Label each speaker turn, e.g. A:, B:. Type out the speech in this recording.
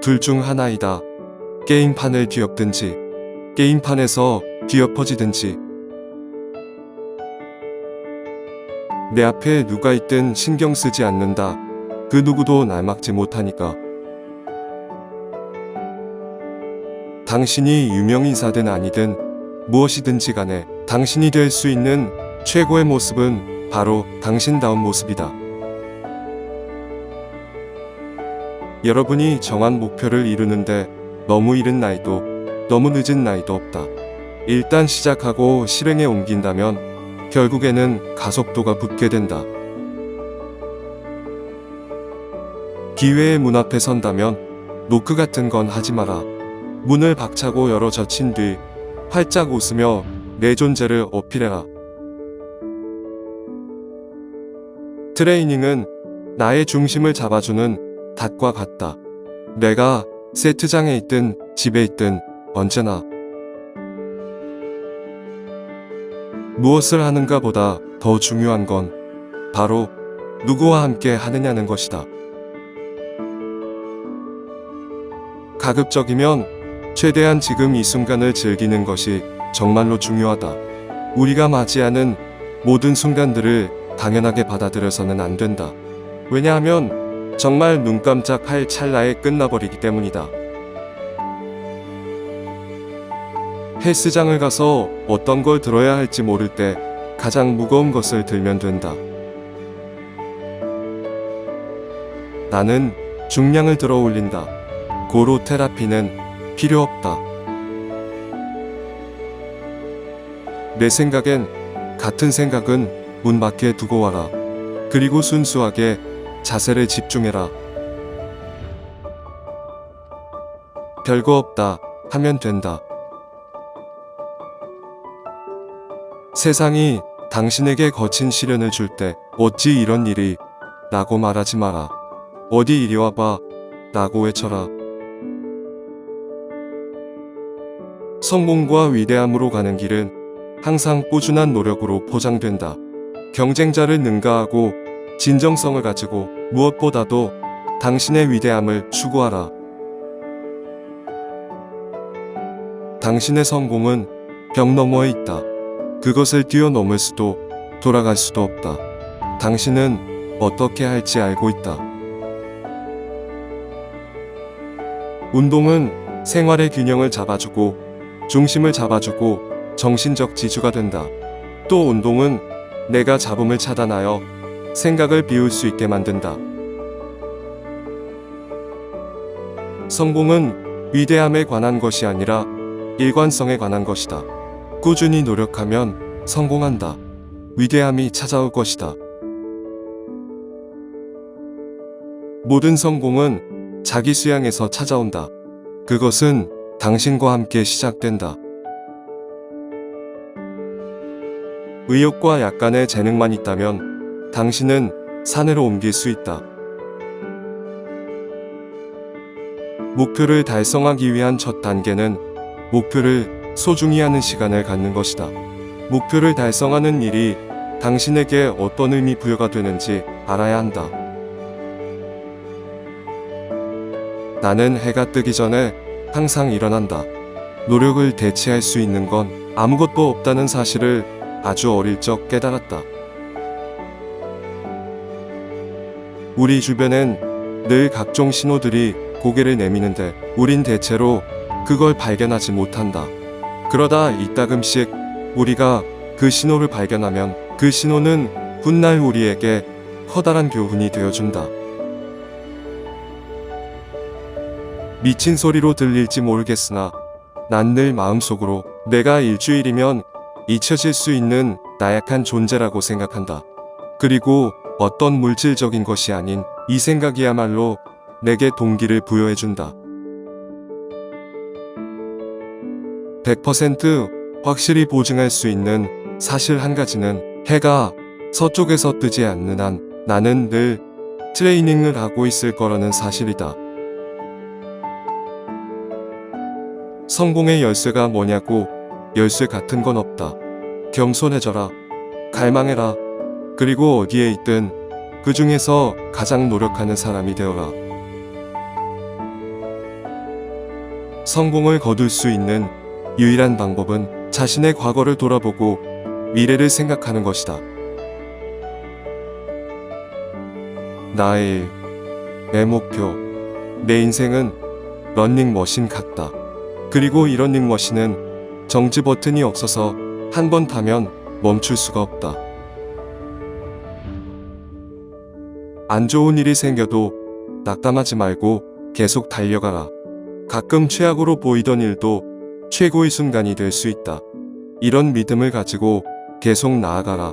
A: 둘 중 하나이다. 게임판을 뒤엎든지, 게임판에서 뒤엎어지든지. 내 앞에 누가 있든 신경 쓰지 않는다. 그 누구도 날 막지 못하니까. 당신이 유명인사든 아니든 무엇이든지 간에 당신이 될 수 있는 최고의 모습은 바로 당신다운 모습이다. 여러분이 정한 목표를 이루는데 너무 이른 나이도 너무 늦은 나이도 없다. 일단 시작하고 실행에 옮긴다면 결국에는 가속도가 붙게 된다. 기회의 문 앞에 선다면 노크 같은 건 하지 마라. 문을 박차고 열어 젖힌 뒤 활짝 웃으며 내 존재를 어필해라. 트레이닝은 나의 중심을 잡아주는 닷과 같다. 내가 세트장에 있든 집에 있든 언제나 무엇을 하는가 보다 더 중요한 건 바로 누구와 함께 하느냐는 것이다. 가급적이면 최대한 지금 이 순간을 즐기는 것이 정말로 중요하다. 우리가 맞이하는 모든 순간들을 당연하게 받아들여서는 안 된다. 왜냐하면 정말 눈 깜짝할 찰나에 끝나버리기 때문이다. 헬스장을 가서 어떤 걸 들어야 할지 모를 때 가장 무거운 것을 들면 된다. 나는 중량을 들어 올린다. 고로 테라피는 필요 없다. 내 생각엔 같은 생각은 문 밖에 두고 와라. 그리고 순수하게 자세를 집중해라. 별거 없다 하면 된다. 세상이 당신에게 거친 시련을 줄 때 어찌 이런 일이 라고 말하지 마라. 어디 이리 와봐 라고 외쳐라. 성공과 위대함으로 가는 길은 항상 꾸준한 노력으로 포장된다. 경쟁자를 능가하고 진정성을 가지고 무엇보다도 당신의 위대함을 추구하라. 당신의 성공은 벽 너머에 있다. 그것을 뛰어넘을 수도 돌아갈 수도 없다. 당신은 어떻게 할지 알고 있다. 운동은 생활의 균형을 잡아주고 중심을 잡아주고 정신적 지주가 된다. 또 운동은 내가 잡음을 차단하여 생각을 비울 수 있게 만든다. 성공은 위대함에 관한 것이 아니라 일관성에 관한 것이다. 꾸준히 노력하면 성공한다. 위대함이 찾아올 것이다. 모든 성공은 자기 수양에서 찾아온다. 그것은 당신과 함께 시작된다. 의욕과 약간의 재능만 있다면 당신은 산으로 옮길 수 있다. 목표를 달성하기 위한 첫 단계는 목표를 소중히 하는 시간을 갖는 것이다. 목표를 달성하는 일이 당신에게 어떤 의미 부여가 되는지 알아야 한다. 나는 해가 뜨기 전에 항상 일어난다. 노력을 대체할 수 있는 건 아무것도 없다는 사실을 아주 어릴 적 깨달았다. 우리 주변엔 늘 각종 신호들이 고개를 내미는데 우린 대체로 그걸 발견하지 못한다. 그러다 이따금씩 우리가 그 신호를 발견하면 그 신호는 훗날 우리에게 커다란 교훈이 되어준다. 미친 소리로 들릴지 모르겠으나 난 늘 마음속으로 내가 일주일이면 잊혀질 수 있는 나약한 존재라고 생각한다. 그리고 어떤 물질적인 것이 아닌 이 생각이야말로 내게 동기를 부여해준다. 100% 확실히 보증할 수 있는 사실 한 가지는 해가 서쪽에서 뜨지 않는 한 나는 늘 트레이닝을 하고 있을 거라는 사실이다. 성공의 열쇠가 뭐냐고 열쇠 같은 건 없다. 겸손해져라. 갈망해라. 그리고 어디에 있든 그 중에서 가장 노력하는 사람이 되어라. 성공을 거둘 수 있는 유일한 방법은 자신의 과거를 돌아보고 미래를 생각하는 것이다. 나의 일, 내 목표, 내 인생은 런닝머신 같다. 그리고 이 런닝머신은 정지 버튼이 없어서 한 번 타면 멈출 수가 없다. 안 좋은 일이 생겨도 낙담하지 말고 계속 달려가라. 가끔 최악으로 보이던 일도 최고의 순간이 될 수 있다. 이런 믿음을 가지고 계속 나아가라.